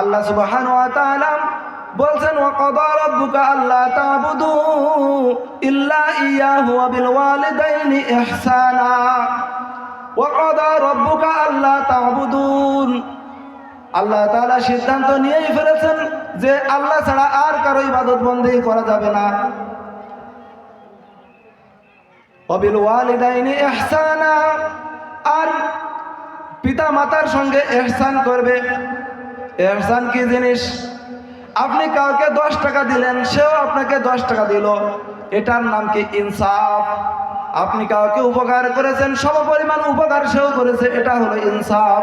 আল্লাহ সুবহান ওয়া তাআলা বলছেন ওয়া কাদা রাব্বুকা আল্লা তা'বুদু ইল্লা ইয়াহু ওয়া বিল ওয়ালিদাইনি ইহসানা। ওয়া কাদা রাব্বুকা আল্লা তা'বুদুন। আল্লাহ তাআলা সিদ্ধান্ত নিয়েই ফেলেছেন যে আল্লাহ ছাড়া আর কারও ইবাদত বন্দেগী করা যাবে না। অবিল ওয়ালিদাইনি ইহসানা। আর পিতা মাতার সঙ্গে এহসান করবে। এহসান কি জিনিস? আপনি কাউকে দশ টাকা দিলেন, সেও আপনাকে দশ টাকা দিল। এটার নাম কি ইনসাফ? আপনি কাউকে উপকার করেছেন সম পরিমাণ উপকার সেও করেছে, এটা হলো ইনসাফ।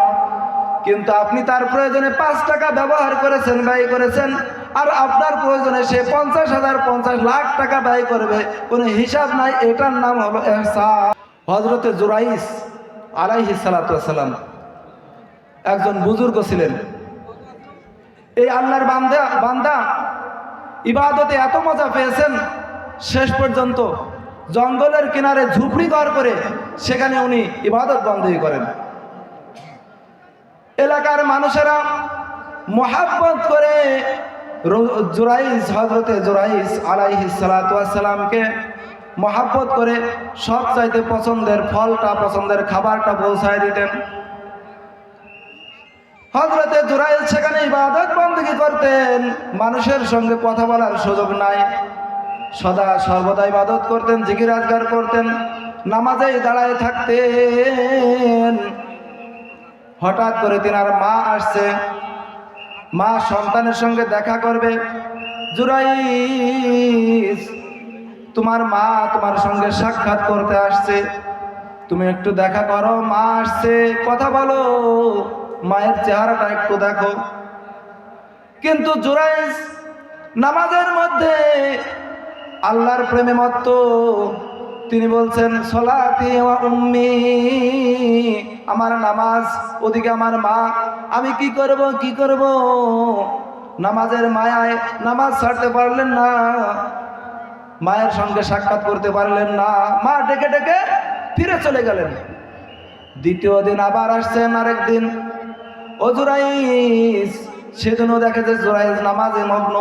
কিন্তু আপনি তার প্রয়োজনে পাঁচ টাকা ব্যবহার করেছেন, ব্যয় করেছেন, আর আপনার প্রয়োজনে সে পঞ্চাশ হাজার, পঞ্চাশ লাখ টাকা ব্যয় করবে, কোনো হিসাব নাই, এটার নাম হলো এহসাফ হজরতে জুরাইস আলাইহি সালাতাম একজন বুজুর্গ ছিলেন। এই আল্লাহর বান্দা বান্দা, ইবাদতে এত মজা পেয়েছেন, শেষ পর্যন্ত জঙ্গলের কিনারে ঝুপড়ি ঘর করে সেখানে উনি ইবাদত বন্ধই করেন। এলাকার মানুষেরা মোহাব্বত করে জুরাইস হজরতে জুরাইস আলাইহি সালাতামকে মহাব্বত করে সব চাইতে পছন্দের ফলটা, পছন্দের খাবারটা পৌঁছায় দিতেন। হজরতে জুরাইল সেখানে ইবাদত বন্দী করতেন। মানুষের সঙ্গে কথা বলার সুযোগ নাই। সদা সর্বদা ইবাদত করতেন, জিকির আজগার করতেন নামাজে দাঁড়ায় থাকতেন। হঠাৎ করে তিনার মা আসছে। মা সন্তানের সঙ্গে দেখা করবে। জুরাইস তোমার মা তোমার সঙ্গে সাক্ষাৎ করতে আসছে। তুমি একটু দেখা করো, মা আসছে, কথা বলো। মায়ের চেহারাটা একটু দেখো। কিন্তু জুরাইস নামাজের মধ্যে আল্লাহর প্রেমে মত্ত। তিনি বলছেন, সলাতি উম্মি, আমার নামাজ, ওদিকে আমার মা। আমি কি করব কি করব? নামাজের মায়ায় নামাজ ছাড়তে পারলেন না। মায়ের সঙ্গে সাক্ষাৎ করতে পারলেন না। মা ডেকে ডেকে ফিরে চলে গেলেন। দ্বিতীয় দিন আবার আসছেন আরেক দিন ও জুরাইস সেদিনও দেখে যে জুরাইস নামাজে মগ্ন।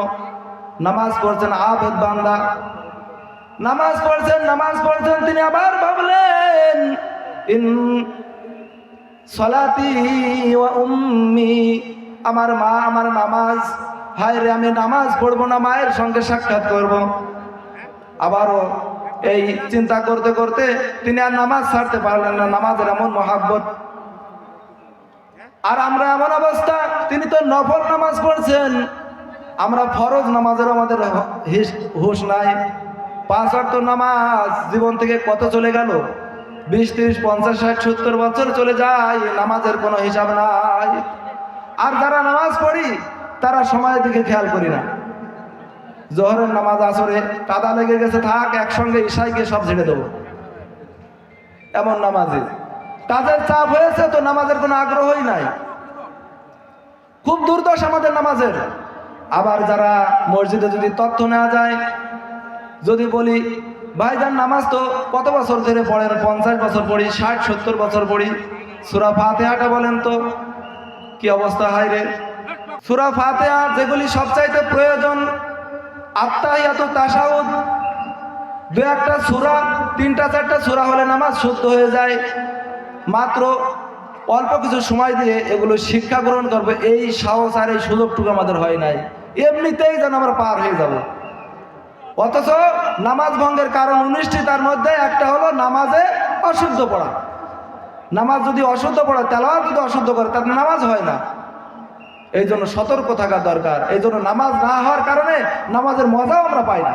নামাজ পড়ছেন আবেদ বান্দা। নামাজ পড়ছেন নামাজ পড়ছেন, তিনি আবার ভাবলেন, ইন সলাতি উম্মি, আমার মা, আমার নামাজ, হায় রে, আমি নামাজ পড়ব না, মায়ের সঙ্গে সাক্ষাৎ করব। আবারও এই চিন্তা করতে করতে তিনি আর নামাজ ছাড়তে পারলেন না, নামাজের এমন মহাব্বত। আর আমরা এমন অবস্থা, তিনি তো নফল নামাজ পড়ছেন। আমরা ফরজ নামাজের আমাদের হুশ নাই। পাঁচ অর্থ নামাজ জীবন থেকে কত চলে গেল? বিশ, তিরিশ, পঞ্চাশ, ষাট, সত্তর বছর চলে যায়, নামাজের কোনো হিসাব নাই। আর যারা নামাজ পড়ি, তারা সময়ের দিকে খেয়াল করি না। জোহরের নামাজ আসরে কাদা লেগে গেছে, থাক, একসঙ্গে ঈশাইকে সব ছেড়ে দেবো। এমন নামাজে। কাজের চাপ হয়েছে তো নামাজের কোনো আগ্রহই নাই। খুব দুর্দশ আমাদের নামাজের। আবার যারা মসজিদে যদি তথ্য নেওয়া যায়, যদি বলি ভাইজান নামাজ তো কত বছর ধরে পড়েন? পঞ্চাশ বছর পড়ি, ষাট, সত্তর বছর পড়ি। সুরা ফাতেহাটা বলেন তো, কি অবস্থা, হয় রে? সুরা ফাতেহা যেগুলি সবচাইতে প্রয়োজন আত্মাহিয়াত তাসাউদ দু একটা সুরা, তিনটা, চারটা সুরা হলে নামাজ শুদ্ধ হয়ে যায়। মাত্র অল্প কিছু সময় দিয়ে এগুলো শিক্ষা গ্রহণ করব, এই সাহস আর এই সুযোগটুকু আমাদের হয় নাই। এমনিতেই যেন আমরা পার হয়ে যাব। অথচ নামাজ ভঙ্গের কারণ উনিশটি তার মধ্যে একটা হলো নামাজে অশুদ্ধ পড়া। নামাজ যদি অশুদ্ধ পড়া, তেলাওয়াত যদি অশুদ্ধ করে তার নামাজ হয় না। এই জন্য সতর্ক থাকা দরকার। এই জন্য নামাজ না হওয়ার কারণে নামাজের মজাও আমরা পাই না।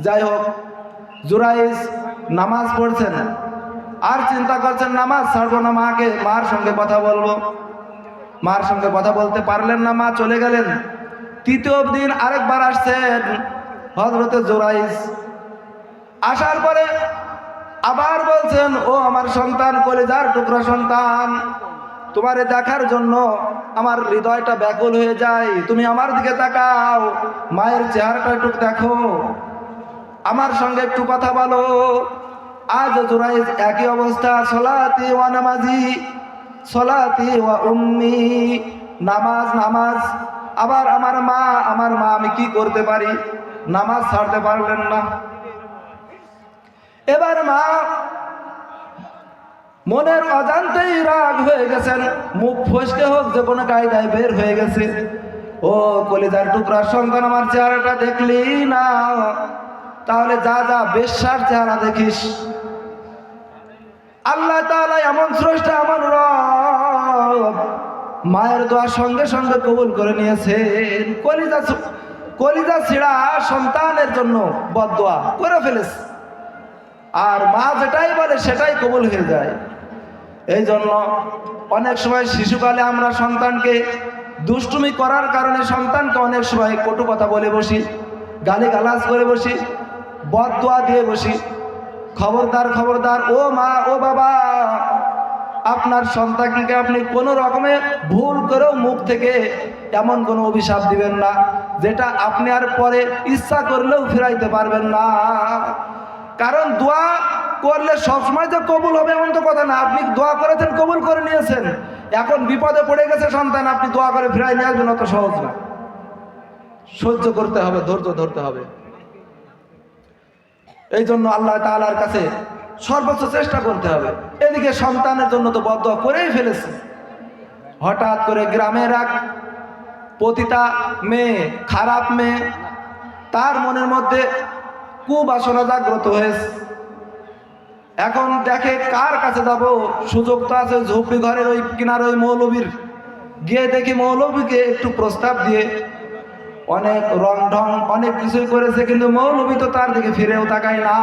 যাই হোক জুরাইস নামাজ পড়ছেন। আর চিন্তা করছেন না, মা, ছাড়বো না, মাকে, মার সঙ্গে কথা বলব। মার সঙ্গে কথা বলতে পারলেন না, মা, চলে গেলেন। তৃতীয় দিন আরেকবার আসছেন হজরতে জোরাইস। আসার পরে আবার বলছেন, ও আমার সন্তান, কলেজার টুকরা সন্তান, তোমারে দেখার জন্য আমার হৃদয়টা ব্যাকুল হয়ে যায়। তুমি আমার দিকে তাকাও, মায়ের চেহারাটা একটু দেখো। আমার সঙ্গে একটু কথা বলো। আজ জুরাইজ একই অবস্থা, সলাতি ওয়া নামাজি, সলাতি ওয়া উম্মি, নামাজ নামাজ। আবার আমার মা আমার মা, আমি কি করতে পারি? নামাজ ছাড়তে পারলেন না। এবার মা মনের অজান্তেই রাগ হয়ে গেছেন, মুখ ফসকে হোক, যে কোনো কায়দায় বের হয়ে গেছে। ও কলিজার টুকরার সন্তান, আমার চেহারাটা দেখলি না। তাহলে যা যা, বেশ্যার চেহারা দেখিস। এমন স্রষ্টা এমন রব। মায়ের দোয়া সঙ্গে সঙ্গে কবুল করে নিয়েছেন। কলিজা কলিজা ছিড়া সন্তানের জন্য বদোয়া করে ফেলেছে। আর মা যেটাই বলে সেটাই কবুল হয়ে যায়। এই জন্য অনেক সময় শিশুকালে আমরা সন্তানকে দুষ্টুমি করার কারণে সন্তানকে অনেক সময় কটু কথা বলে বসি গালি গালাজ করে বসি বদ দোয়া দিয়ে বসি। খবরদার খবরদার, ও মা, ও বাবা, আপনার সন্তানকে আপনি কোনো রকমে ভুল করেও মুখ থেকে এমন কোনো অভিশাপ দিবেন না, যেটা আপনি আর পরে ইচ্ছা করলেও ফিরাইতে পারবেন না। কারণ দোয়া করলে সবসময় যে কবুল হবে এমন তো কথা না, আপনি দোয়া করেছেন, কবুল করে নিয়েছেন। এখন বিপদে পড়ে গেছে সন্তান, আপনি দোয়া করে ফিরাই নিয়ে আসবেন, অত সহজ না। সহ্য করতে হবে, ধৈর্য ধরতে হবে। এই জন্য আল্লাহ তাআলার কাছে সর্বোচ্চ চেষ্টা করতে হবে। এদিকে সন্তানের জন্য তো বদ্ধ করেই ফেলেছে। হঠাৎ করে গ্রামের এক পতিতা মেয়ে, খারাপ মেয়ে, তার মনের মধ্যে কুবাসনা জাগ্রত হয়েছে। এখন দেখে কার কাছে যাব? সুযোগ তো আছে ঝুপড়ি ঘরের ওই কিনার ওই মৌলবীর। গিয়ে দেখি মৌলবীকে একটু প্রস্তাব দিয়ে অনেক রং ঢং অনেক কিছুই করেছে, কিন্তু মৌলবী তো তার দিকে ফিরেও তাকায় না।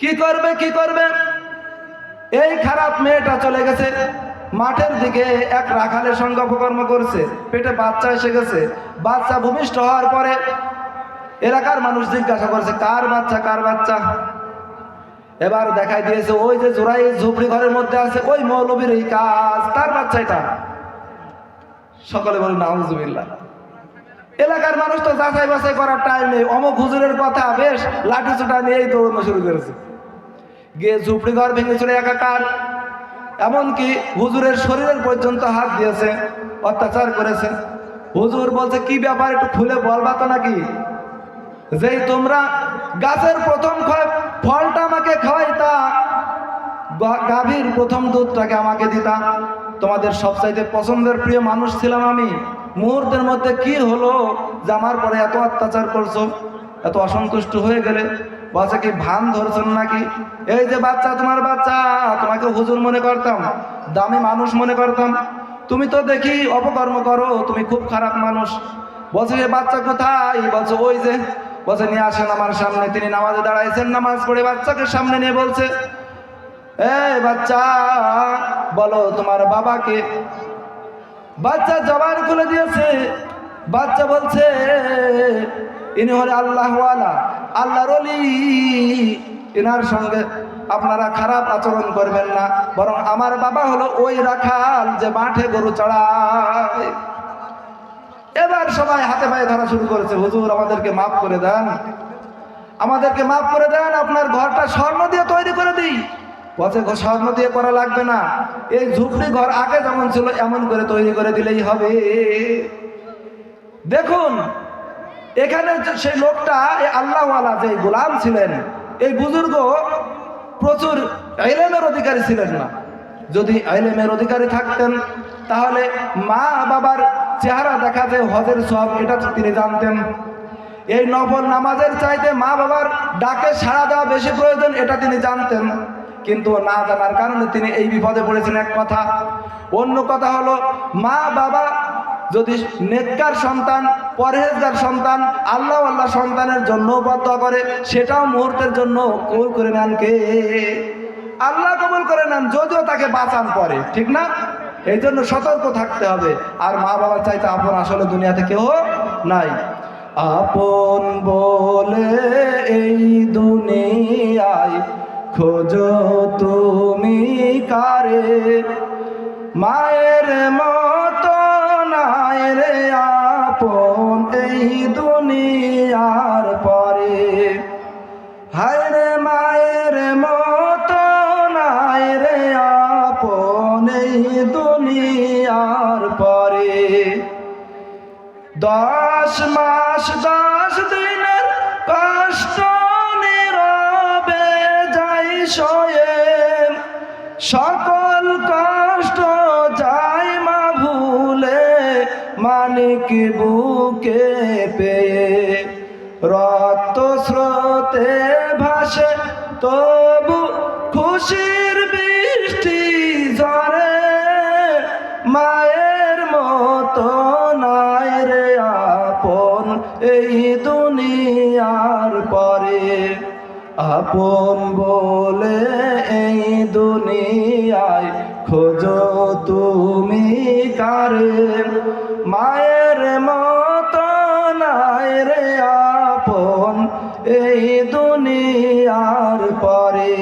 কি করবে কি করবে? এই খারাপ মেয়েটা চলে গেছে, মাঠের দিকে এক রাখালের সঙ্গে অপকর্ম করছে, পেটে বাচ্চা এসে গেছে, বাচ্চা ভূমিষ্ঠ হওয়ার পরে এলাকার মানুষ জিজ্ঞাসা করছে, কার বাচ্চা কার বাচ্চা? এবার দেখাই দিয়েছে, ওই যে জোড়াই ঝুপড়ি ঘরের মধ্যে আছে, ওই মৌলবীর এই কাজ, তার বাচ্চা এটা। সকলে বলি নাউজুবিল্লাহ। এলাকার মানুষ তো যাচাই বাছাই করার টাইম নেই। অমুক হুজুরের কথা, বেশ, লাঠি চোটা নিয়েই দৌড়ানো শুরু করেছে। গিয়ে ঝুপড়ি ঘর ভেঙে চলে একাকার। এমনকি হুজুরের শরীরের পর্যন্ত হাত দিয়েছে, অত্যাচার করেছে। হুজুর বলছে, কি ব্যাপার, একটু খুলে বলবা তো নাকি? যেই তোমরা গাছের প্রথম ফলটা আমাকে খাওয়াইতা গাভীর প্রথম দুধটাকে আমাকে দিতা, তোমাদের সবচাইতে পছন্দের প্রিয় মানুষ ছিলাম আমি। মুহূর্তের মধ্যে কি হলো? যে আমার পরে এত অত্যাচার করছ, এত অসন্তুষ্ট হয়ে গেলে। বলছে কি, ভান ধরছেন নাকি? এই যে বাচ্চা, তোমার বাচ্চা, তোমাকে হুজুর মনে করতাম, দামি মানুষ মনে করতাম। তুমি তো দেখি অপকর্ম করো, তুমি খুব খারাপ মানুষ। বলছে যে বাচ্চা কোথায়? বলছে, ওই যে। বলছে, নিয়ে আসেন আমার সামনে। তিনি নামাজে দাঁড়াইছেন, নামাজ পড়ে বাচ্চাকে সামনে নিয়ে বলছে, এ বাচ্চা, বলো তোমার বাবাকে বাচ্চা জবান খুলে দিয়েছে। বাচ্চা বলছে, ইনি হলে আল্লাহ আল্লাহর অলি এনার সঙ্গে আপনারা খারাপ আচরণ করবেন না, বরং আমার বাবা হলো ওই রাখাল যে মাঠে গরু চড়ায়। এবার সবাই হাতে পায়ে ধরা শুরু করেছে, হুজুর, আমাদেরকে মাফ করে দেন। আমাদেরকে মাফ করে দেন, আপনার ঘরটা স্বর্ণ দিয়ে তৈরি করে দিই। "ঘর স্বর্ণ দিয়ে করা লাগবে না। এই ঝুপড়ি ঘর আগে যেমন ছিল, এমন করে তৈরি করে দিলেই হবে। দেখুন, এখানে সেই লোকটা, এই আল্লাহওয়ালা যে গোলাম ছিলেন, এই বুজুর্গ প্রচুর আইলেমের অধিকারী ছিলেন না। যদি আইলেমের অধিকারী থাকতেন, তাহলে মা বাবার চেহারা দেখা যায়, হজের সব, এটা তিনি জানতেন। এই নফল নামাজের চাইতে মা বাবার ডাকে সাড়া দেওয়া বেশি প্রয়োজন, এটা তিনি জানতেন। কিন্তু না জানার কারণে তিনি এই বিপদে পড়েছেন এক কথা। অন্য কথা হলো, মা, বাবা যদি নেককার সন্তান, পরহেজগার সন্তান, আল্লাহ আল্লাহ সন্তানের জন্য বদ্ধ করে, সেটাও মুহূর্তের জন্য কবুল করে নেন কে? আল্লাহ কবুল করে নেন, যদিও তাকে বাঁচান পরে, ঠিক না? এই জন্য সতর্ক থাকতে হবে। আর মা বাবার চাইতে আপন আসলে দুনিয়াতে কেউ নাই। আপন বলে এই দুনিয়ায় খোঁজো তুমি কারে? মায়ের মতো নাই আপন এই দুনিয়ার পরে। হায় রে মায়ের মতো নাই আপন এই দুনিয়া পরে। দশ মাস দশ মানিক বুকে পেয়ে রক্ত স্রোতে ভাসে, তবু খুশির বৃষ্টি ঝরে। মায়ের মতো নাই রে আপন এই দুনিয়ার পরে। আপন বলে এই দুনিয়ার পরে